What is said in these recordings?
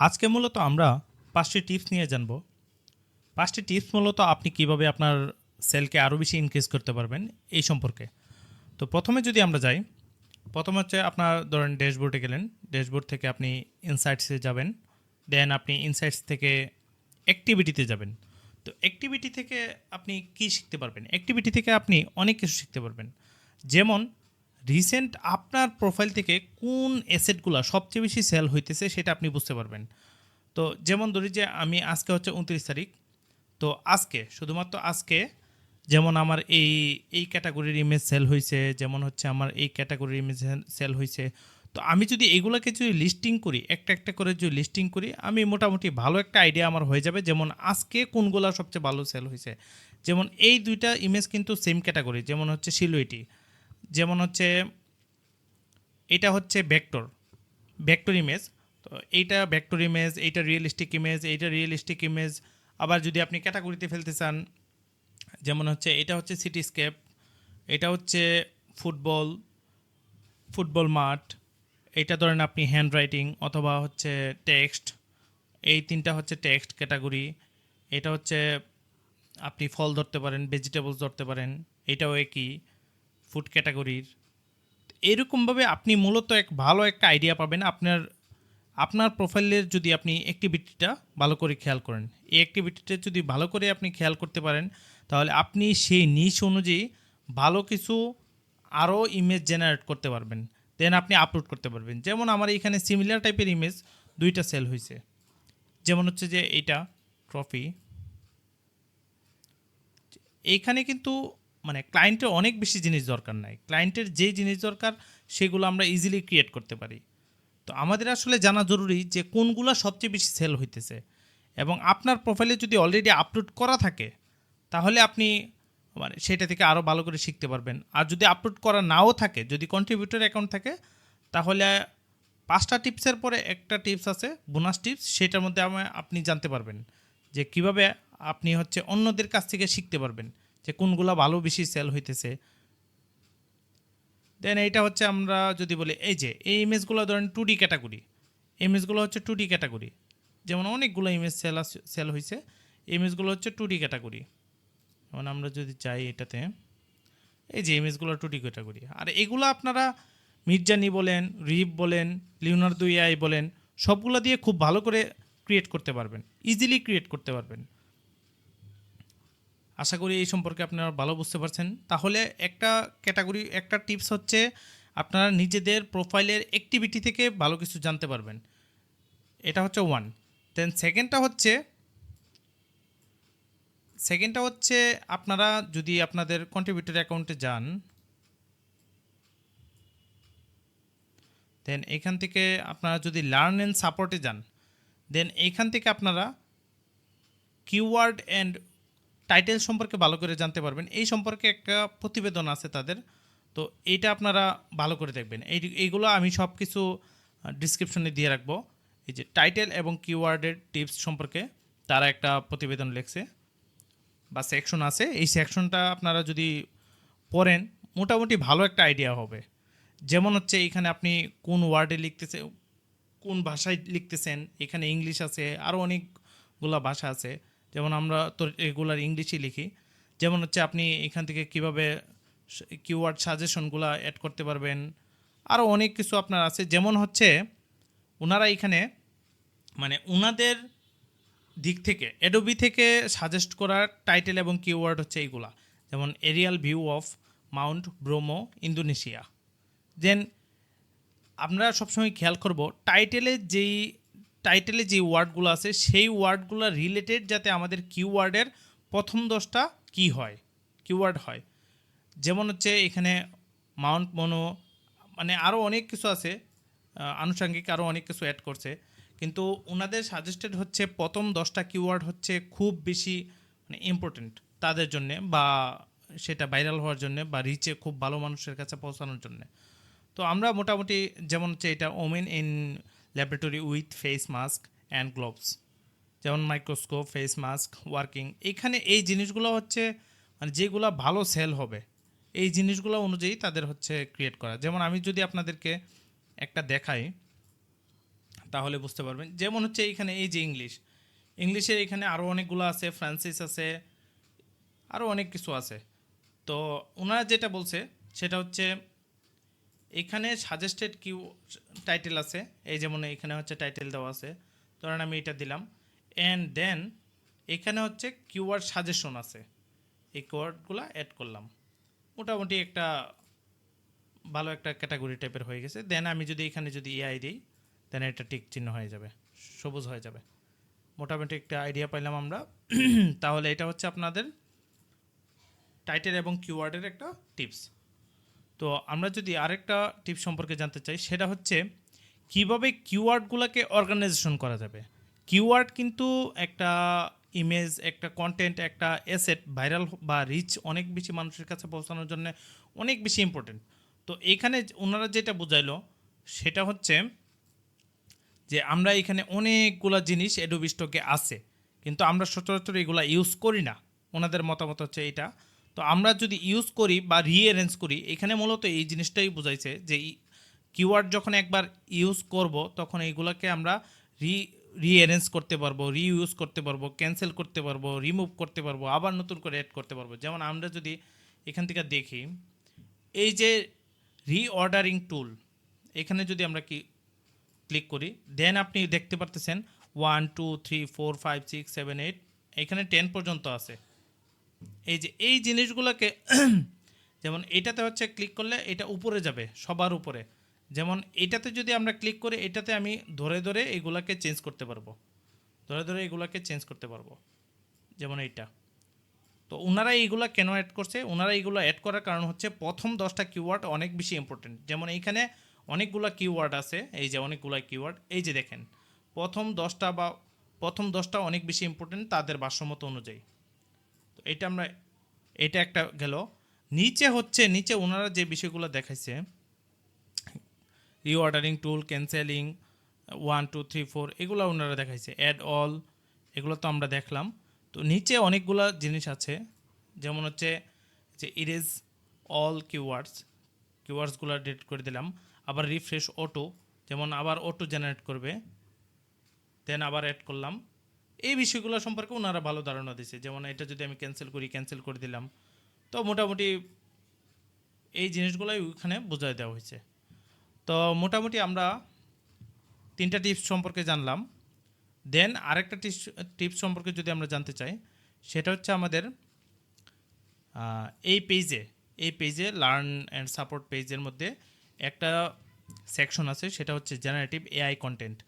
আজকে মূলত আমরা পাঁচটি টিপস নিয়ে জানব। পাঁচটি টিপস মূলত আপনি কীভাবে আপনার সেলকে আরও বেশি ইনক্রিজ করতে পারবেন এই সম্পর্কে। তো প্রথমে যদি আমরা যাই, প্রথম হচ্ছে আপনার ধরেন ড্যাশবোর্ডে গেলেন ড্যাশবোর্ড থেকে আপনি ইনসাইটসে যাবেন দেন আপনি ইনসাইটস থেকে অ্যাক্টিভিটিতে যাবেন। তো অ্যাক্টিভিটি থেকে আপনি কি শিখতে পারবেন? অ্যাক্টিভিটি থেকে আপনি অনেক কিছু শিখতে পারবেন। যেমন রিসেন্ট আপনার প্রোফাইল থেকে কোন অ্যাসেটগুলো সবচেয়ে বেশি সেল হইতেছে সেটা আপনি বুঝতে পারবেন। তো যেমন ধরি যে আমি আজকে হচ্ছে উনত্রিশ তারিখ, তো আজকে, শুধুমাত্র আজকে, যেমন আমার এই এই ক্যাটাগরির ইমেজ সেল হয়েছে যেমন হচ্ছে আমার এই ক্যাটাগরির ইমেজ সেল হয়েছে তো আমি যদি এগুলোকে যদি লিস্টিং করি, একটা একটা করে যদি লিস্টিং করি, আমি মোটামুটি ভালো একটা আইডিয়া আমার হয়ে যাবে যেমন আজকে কোনগুলো সবচেয়ে ভালো সেল হয়েছে যেমন এই দুইটা ইমেজ কিন্তু সেম ক্যাটাগরি যেমন হচ্ছে সিলুইটি যেমন হচ্ছে, এটা হচ্ছে ভেক্টর ভেক্টর ইমেজ তো এইটা ভেক্টর ইমেজ এইটা রিয়েলিস্টিক ইমেজ এইটা রিয়েলিস্টিক ইমেজ আবার যদি আপনি ক্যাটাগরিতে ফেলতে চান, যেমন হচ্ছে, এটা হচ্ছে সিটিস্কেপ এটা হচ্ছে ফুটবল ফুটবল মাঠ এটা ধরেন আপনি হ্যান্ড রাইটিং অথবা হচ্ছে টেক্সট এই তিনটা হচ্ছে টেক্সট ক্যাটাগরি এটা হচ্ছে, আপনি ফল ধরতে পারেন ভেজিটেবলস ধরতে পারেন, এটাও একই। ফুড ক্যাটাগরির এরকমভাবে আপনি মূলত এক ভালো একটা আইডিয়া পাবেন। আপনার আপনার প্রোফাইলের যদি আপনি অ্যাক্টিভিটিটা ভালো করে খেয়াল করেন, এই অ্যাক্টিভিটিটা যদি ভালো করে আপনি খেয়াল করতে পারেন, তাহলে আপনি সেই নিশ অনুযায়ী ভালো কিছু আরও ইমেজ জেনারেট করতে পারবেন। দেন আপনি আপলোড করতে পারবেন। যেমন আমার এখানে সিমিলার টাইপের ইমেজ দুইটা সেল হয়েছে যেমন হচ্ছে যে এইটা ট্রফি এইখানে কিন্তু মানে ক্লায়েন্টের অনেক বেশি জিনিস দরকার নাই। ক্লায়েন্টের যে জিনিস দরকার, সেগুলো আমরা ইজিলি ক্রিয়েট করতে পারি। তো আমাদের আসলে জানা জরুরি যে কোনগুলো সবচেয়ে বেশি সেল হইতেছে। এবং আপনার প্রোফাইলে যদি অলরেডি আপলোড করা থাকে, তাহলে আপনি মানে সেটা থেকে আরও ভালো করে শিখতে পারবেন। আর যদি আপলোড করা নাও থাকে, যদি কন্ট্রিবিউটর অ্যাকাউন্ট থাকে, তাহলে পাঁচটা টিপসের পরে একটা টিপস আছে বোনাস টিপস সেটার মধ্যে আপনি জানতে পারবেন যে কীভাবে আপনি হচ্ছে অন্যদের কাছ থেকে শিখতে পারবেন। যে কোনগুলো ভালো বেশি সেল হইতেছে। দেন এইটা হচ্ছে আমরা যদি বলি, এই যে, এই ইমেজগুলো ধরেন টু ডি ক্যাটাগরি ইমেজগুলো হচ্ছে টু ডি ক্যাটাগরি যেমন অনেকগুলো ইমেজ সেল সেল হয়েছে ইমেজগুলো হচ্ছে টু ডি ক্যাটাগরি যেমন আমরা যদি চাই এটাতে, এই যে ইমেজগুলো টু ডি ক্যাটাগরি আর এগুলো আপনারা মির্জানি বলেন রিপ বলেন, লিওনার্দো এআই বলেন, সবগুলো দিয়ে খুব ভালো করে ক্রিয়েট করতে পারবেন। ইজিলি ক্রিয়েট করতে পারবেন। আশা করি এই সম্পর্কে আপনারা ভালো বুঝতে পারছেন। তাহলে একটা ক্যাটাগরি, একটা টিপস হচ্ছে আপনারা নিজেদের প্রোফাইলের অ্যাক্টিভিটি থেকে ভালো কিছু জানতে পারবেন। এটা হচ্ছে ওয়ান দেন সেকেন্ডটা হচ্ছে সেকেন্ডটা হচ্ছে আপনারা যদি আপনাদের কন্ট্রিবিউটর অ্যাকাউন্টে যান দেন এখান থেকে আপনারা যদি লার্ন অ্যান্ড সাপোর্টে যান দেন এইখান থেকে আপনারা কিওয়ার্ড অ্যান্ড টাইটেল সম্পর্কে ভালো করে জানতে পারবেন। এই সম্পর্কে একটা প্রতিবেদন আছে তাদের। তো এইটা আপনারা ভালো করে দেখবেন। এই এইগুলো আমি সব কিছু ডিসক্রিপশনে দিয়ে রাখব। এই যে টাইটেল এবং কিওয়ার্ডের টিপস সম্পর্কে তারা একটা প্রতিবেদন লেখছে বা সেকশন আছে। এই সেকশনটা আপনারা যদি পড়েন, মোটামুটি ভালো একটা আইডিয়া হবে। যেমন হচ্ছে এখানে আপনি কোন ওয়ার্ডে লিখতেছে, কোন ভাষায় লিখতেছেন, এখানে ইংলিশ আছে আরও অনেকগুলো ভাষা আছে। যেমন আমরা তো রেগুলার ইংলিশই লিখি। যেমন হচ্ছে আপনি এখান থেকে কীভাবে কিওয়ার্ড সাজেশনগুলো অ্যাড করতে পারবেন। আরও অনেক কিছু আপনার আছে। যেমন হচ্ছে ওনারা এখানে মানে ওনাদের দিক থেকে অ্যাডোবি থেকে সাজেস্ট করার টাইটেল এবং কিওয়ার্ড হচ্ছে এইগুলা। যেমন aerial view of Mount Bromo Indonesia then আমরা সবসময় খেয়াল করব টাইটেলে যেই টাইটেলে যে ওয়ার্ডগুলো আছে, সেই ওয়ার্ডগুলো রিলেটেড যাতে আমাদের কিওয়ার্ডের প্রথম দশটা কি হয় কিওয়ার্ড হয়। যেমন হচ্ছে এখানে মাউন্ট মনো মানে আরও অনেক কিছু আছে আনুষাঙ্গিক আরও অনেক কিছু অ্যাড করছে। কিন্তু ওনাদের সাজেস্টেড হচ্ছে প্রথম দশটা কিওয়ার্ড হচ্ছে খুব বেশি মানে ইম্পর্টেন্ট তাদের জন্য বা সেটা ভাইরাল হওয়ার জন্য বা রিচে খুব ভালো মানুষের কাছে পৌঁছানোর জন্য। তো আমরা মোটামুটি যেমন হচ্ছে এটা women in laboratory with face mask and gloves যেমন মাইক্রোস্কোপ ফেস মাস্ক ওয়ার্কিং এখানে এই জিনিসগুলো হচ্ছে মানে যেগুলো ভালো সেল হবে, এই জিনিসগুলো অনুযায়ী তাদের হচ্ছে ক্রিয়েট করা। যেমন আমি যদি আপনাদেরকে একটা দেখাই, তাহলে বুঝতে পারবেন। যেমন হচ্ছে এখানে এই যে ইংলিশ ইংলিশের এখানে আরও অনেকগুলো আছে ফ্রান্সিস আছে আরও অনেক কিছু আছে। তো ওনারা যেটা বলছে, সেটা হচ্ছে এখানে সাজেস্টেড কিউ টাইটেল আছে। এই যেমন এখানে হচ্ছে টাইটেল দেওয়া আছে। ধরেন আমি এটা দিলাম। অ্যান্ড দেন এখানে হচ্ছে কিওয়ার্ড সাজেশন আছে। এই কিওয়ার্ডগুলো অ্যাড করলাম। মোটামুটি একটা ভালো একটা ক্যাটাগরি টাইপের হয়ে গেছে। দেন আমি যদি এখানে যদি এআই দিই দেন এটা টিক চিহ্ন হয়ে যাবে। সবুজ হয়ে যাবে। মোটামুটি একটা আইডিয়া পাইলাম আমরা। তাহলে এটা হচ্ছে আপনাদের টাইটেল এবং কিওয়ার্ডের একটা টিপস তো আমরা যদি আরেকটা টিপ সম্পর্কে জানতে চাই, সেটা হচ্ছে কীভাবে কিওয়ার্ডগুলোকে অর্গানাইজেশন করা যাবে? কিওয়ার্ড কিন্তু একটা ইমেজ, একটা কন্টেন্ট একটা অ্যাসেট ভাইরাল বা রিচ অনেক বেশি মানুষের কাছে পৌঁছানোর জন্য অনেক বেশি ইম্পর্টেন্ট তো এখানে ওনারা যেটা বুঝাইলো, সেটা হচ্ছে যে আমরা এখানে অনেকগুলা জিনিস অ্যাডোবি স্টকে আছে, কিন্তু আমরা সচরাচর এগুলো ইউজ করি না। ওনাদের মতামত হচ্ছে এটা। তো আমরা যদি ইউজ করি বা রিঅ্যারেঞ্জ করি, এখানে মূলত এই জিনিসটাই বোঝাইছে যে কিওয়ার্ড যখন একবার ইউজ করব, তখন এইগুলাকে আমরা রি রিঅ্যারেঞ্জ করতে পারব রিইউজ করতে পারব ক্যান্সেল করতে পারব রিমুভ করতে পারব, আবার নতুন করে অ্যাড করতে পারব। যেমন আমরা যদি এখান থেকে দেখি, এই যে রিঅর্ডারিং টুল এখানে যদি আমরা কি ক্লিক করি দেন আপনি দেখতে পারতেছেন one two three four five six seven eight এখানে টেন পর্যন্ত আছে। এই যে, এই জিনিসগুলোকে, যেমন এটাতে হচ্ছে ক্লিক করলে এটা উপরে যাবে, সবার উপরে। যেমন এটাতে যদি আমরা ক্লিক করি, এটাতে আমি ধরে ধরে এগুলাকে চেঞ্জ করতে পারব। ধরে ধরে এগুলাকে চেঞ্জ করতে পারব। যেমন এইটা। তো ওনারা এইগুলা কেন অ্যাড করছে? ওনারা এইগুলো অ্যাড করার কারণ হচ্ছে প্রথম দশটা কিওয়ার্ড অনেক বেশি ইম্পর্টেন্ট যেমন এইখানে অনেকগুলা কিওয়ার্ড আছে, এই যে অনেকগুলা কিওয়ার্ড এই যে দেখেন, প্রথম দশটা বা, প্রথম দশটা অনেক বেশি ইম্পর্টেন্ট তাদের ভাষ্যমত অনুযায়ী। এটা আমরা এটা একটা গেল। নিচে হচ্ছে, নিচে ওনারা যে বিষয়গুলো দেখাইছে reordering tool cancelling one two three four এগুলো ওনারা দেখাইছে। অ্যাড অল এগুলো তো আমরা দেখলাম। তো নিচে অনেকগুলো জিনিস আছে, যেমন হচ্ছে যে ইরেজ অল কিওয়ার্ডস কিওয়ার্ডসগুলো ডিলিট করে দিলাম। আবার রিফ্রেশ অটো যেমন আবার অটো জেনারেট করবে দেন আবার অ্যাড করলাম। এই বিষয়গুলো সম্পর্কে ওনারা ভালো ধারণা দিয়েছে যেমন এটা যদি আমি ক্যান্সেল করি ক্যান্সেল করে দিলাম, তো মোটামুটি এই জিনিসগুলোই ওইখানে বোঝাই দেওয়া হয়েছে। তো মোটামুটি আমরা তিনটা টিপস সম্পর্কে জানলাম। দেন আরেকটা টিপস টিপস সম্পর্কে যদি আমরা জানতে চাই, সেটা হচ্ছে আমাদের এই পেজে এই পেজে লার্ন অ্যান্ড সাপোর্ট পেজের মধ্যে একটা সেকশন আছে, সেটা হচ্ছে জেনারেটিভ এআই কন্টেন্ট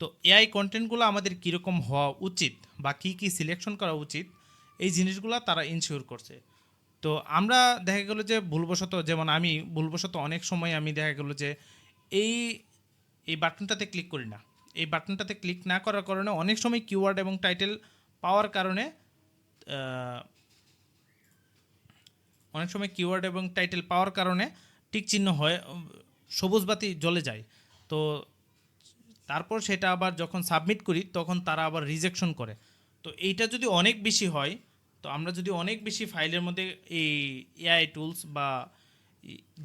তো এআই কন্টেন্টগুলো আমাদের কীরকম হওয়া উচিত বা কী কী সিলেকশন করা উচিত, এই জিনিসগুলো তারা ইনশিওর করছে। তো আমরা দেখা গেলো যে ভুলবশত, যেমন আমি ভুলবশত অনেক সময় আমি দেখা গেলো যে এই এই বাটনটাতে ক্লিক করি না। এই বাটনটাতে ক্লিক না করার কারণে অনেক সময় কিওয়ার্ড এবং টাইটেল পাওয়ার কারণে অনেক সময় কিওয়ার্ড এবং টাইটেল পাওয়ার কারণে টিক চিহ্ন হয়, সবুজ বাতি জ্বলে যায়। তো তারপর সেটা আবার যখন সাবমিট করি, তখন তারা আবার রিজেকশন করে। তো এইটা যদি অনেক বেশি হয়, তো আমরা যদি অনেক বেশি ফাইলের মধ্যে এই এআই টুলস বা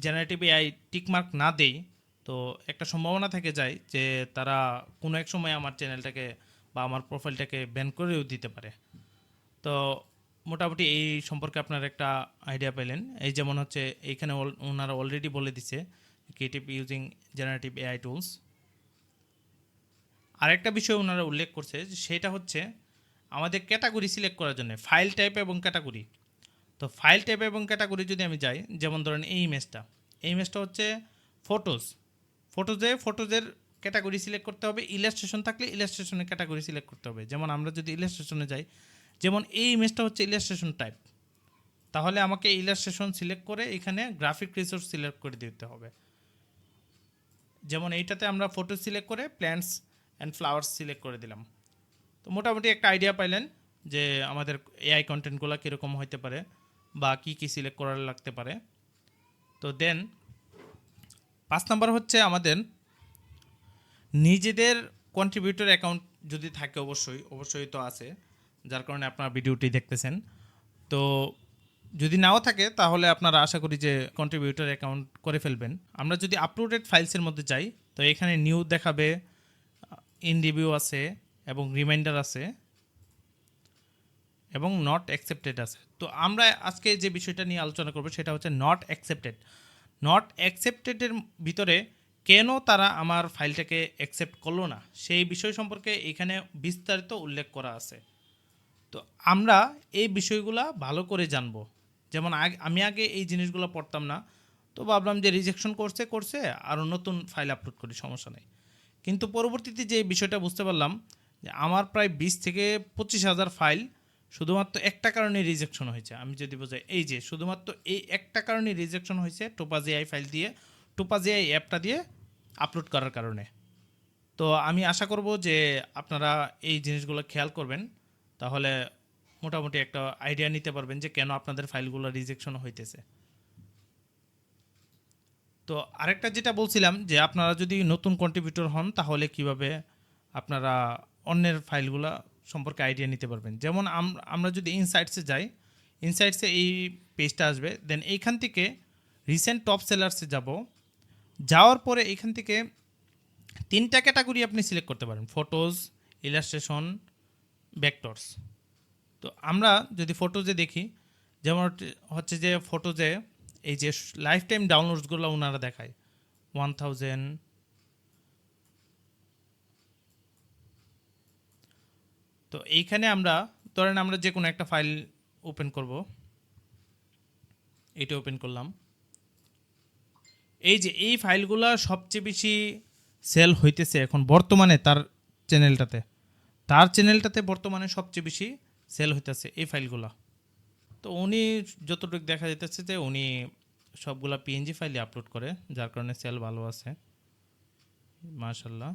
জেনারেটিভ এআই টিকমার্ক না দেই, তো একটা সম্ভাবনা থেকে যায় যে তারা কোনো এক সময় আমার চ্যানেলটাকে বা আমার প্রোফাইলটাকে ব্যান করেও দিতে পারে। তো মোটামুটি এই সম্পর্কে আপনার একটা আইডিয়া পেলেন। এই যেমন হচ্ছে, এইখানে ওনারা অলরেডি বলে দিছে creative using generative AI tools আরেকটা বিষয় ওনারা উল্লেখ করছে সেটা হচ্ছে আমাদের ক্যাটাগরি সিলেক্ট করার জন্য ফাইল টাইপ এবং ক্যাটাগরি। তো ফাইল টাইপ এবং ক্যাটাগরি যদি আমি যাই, যেমন ধরেন এই ইমেজটা এই ইমেজটা হচ্ছে ফটোজ ফটোজে ফটোজের ক্যাটাগরি সিলেক্ট করতে হবে ইলাস্ট্রেশন থাকলে ইলাস্ট্রেশনের ক্যাটাগরি সিলেক্ট করতে হবে। যেমন আমরা যদি ইলাস্ট্রেশনে যাই, যেমন এই ইমেজটা হচ্ছে ইলাস্ট্রেশন টাইপ তাহলে আমাকে ইলাস্ট্রেশন সিলেক্ট করে এখানে গ্রাফিক রিসোর্স সিলেক্ট করে দিতে হবে। যেমন এইটাতে আমরা ফটো সিলেক্ট করে প্ল্যান্টস অ্যান্ড ফ্লাওয়ার্স সিলেক্ট করে দিলাম। তো মোটামুটি একটা আইডিয়া পাইলেন যে আমাদের এআই কন্টেন্টগুলো কীরকম হইতে পারে বা কী কী সিলেক্ট করার লাগতে পারে। তো দেন পাঁচ নাম্বার হচ্ছে আমাদের নিজেদের কন্ট্রিবিউটর অ্যাকাউন্ট যদি থাকে অবশ্যই অবশ্যই তো আছে, যার কারণে আপনারা ভিডিওটি দেখতেছেন। তো যদি নাও থাকে তাহলে আপনারা আশা করি যে কন্ট্রিবিউটর অ্যাকাউন্ট করে ফেলবেন। আমরা যদি আপলোডেড ফাইলসের মধ্যে যাই, তো এখানে নিউ দেখাবে ইন রিভিউ আছে এবং রিমাইন্ডার আছে এবং নট অ্যাকসেপ্টেড আছে। তো আমরা আজকে যে বিষয়টা নিয়ে আলোচনা করব সেটা হচ্ছে নট অ্যাকসেপ্টেড নট অ্যাকসেপ্টেডের ভিতরে কেন তারা আমার ফাইলটাকে অ্যাকসেপ্ট করল না? সেই বিষয় সম্পর্কে এখানে বিস্তারিত উল্লেখ করা আছে। তো আমরা এই বিষয়গুলা ভালো করে জানব। যেমন আগে আমি আগে এই জিনিসগুলো পড়তাম না, তো ভাবলাম যে রিজেকশন করছে করছে আরও নতুন ফাইল আপলোড করি, সমস্যা নেই। কিন্তু পরবর্তীতে যে বিষয়টা বুঝতে পারলাম, যে আমার প্রায় বিশ থেকে পঁচিশ হাজার ফাইল শুধুমাত্র একটা কারণে রিজেকশন হয়েছে। আমি যদি বোঝাই, এই যে শুধুমাত্র এই একটা কারণে রিজেকশন হয়েছে টোপাজিআই ফাইল দিয়ে টোপাজিআই অ্যাপটা দিয়ে আপলোড করার কারণে। তো আমি আশা করব যে আপনারা এই জিনিসগুলো খেয়াল করবেন, তাহলে মোটামুটি একটা আইডিয়া নিতে পারবেন যে কেন আপনাদের ফাইলগুলো রিজেকশন হইতেছে। তো আরেকটা যেটা বলছিলাম যে আপনারা যদি নতুন কন্ট্রিবিউটর হন, তাহলে কীভাবে আপনারা অন্যের ফাইলগুলো সম্পর্কে আইডিয়া নিতে পারবেন? যেমন আম- আমরা যদি ইনসাইটসে যাই ইনসাইটসে এই পেজটা আসবে দেন এইখান থেকে রিসেন্ট টপ সেলার্সে যাব। যাওয়ার পরে এখান থেকে তিনটা ক্যাটাগরি আপনি সিলেক্ট করতে পারেন ফটোজ ইলাস্ট্রেশন ভেক্টরস তো আমরা যদি ফটোজে দেখি, যেমন হচ্ছে যে ফটোজে এই যে লাইফ টাইম ডাউনলোডসগুলো ওনারা দেখায় ওয়ান থাউজেন্ড তো এইখানে আমরা, ধরেন আমরা যে কোনো একটা ফাইল ওপেন করব। এটা ওপেন করলাম। এই যে এই ফাইলগুলো সবচেয়ে বেশি সেল হইতেছে এখন বর্তমানে তার চ্যানেলটাতে তার চ্যানেলটাতে বর্তমানে সবচেয়ে বেশি সেল হইতেছে এই ফাইলগুলো তো উনি যতটুকু দেখা যেতেছে যে উনি সবগুলা পিএনজি ফাইলে আপলোড করে, যার কারণে সেল ভালো আছে। মাশাল্লাহ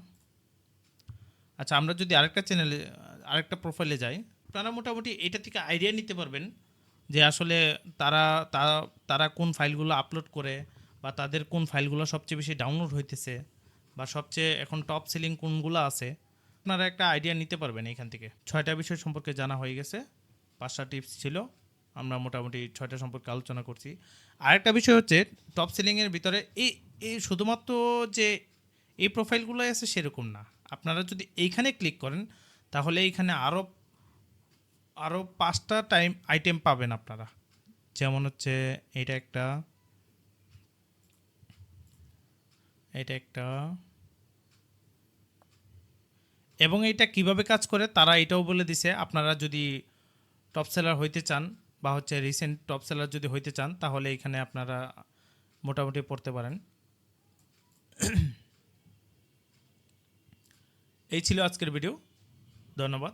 আচ্ছা আমরা যদি আরেকটা চ্যানেলে আরেকটা প্রোফাইলে যাই আপনারা মোটামুটি এটা থেকে আইডিয়া নিতে পারবেন যে আসলে তারা তারা তারা কোন ফাইলগুলো আপলোড করে বা তাদের কোন ফাইলগুলো সবচেয়ে বেশি ডাউনলোড হইতেছে বা সবচেয়ে এখন টপ সেলিং কোনগুলো আছে। আপনারা একটা আইডিয়া নিতে পারবেন এখান থেকে। ছয়টা বিষয় সম্পর্কে জানা হয়ে গেছে, পাঁচটা টিপস ছিল। আমরা মোটামুটি ছয়টা সম্পর্কে আলোচনা করছি। আরেকটা বিষয় হচ্ছে টপ সেলিংয়ের ভিতরে এই এই শুধুমাত্র যে এই প্রোফাইলগুলো আছে সেরকম না। আপনারা যদি এইখানে ক্লিক করেন, তাহলে এইখানে আরও আরও পাঁচটা টাইম আইটেম পাবেন আপনারা। যেমন হচ্ছে, এটা একটা এটা একটা, এবং এটা কীভাবে কাজ করে, তারা এটাও বলে দিছে। আপনারা যদি টপ সেলার হইতে চান বা হচ্ছে রিসেন্ট টপ সেলার যদি হইতে চান, তাহলে এখানে আপনারা মোটামুটি পড়তে পারেন। এই ছিল আজকের ভিডিও ধন্যবাদ।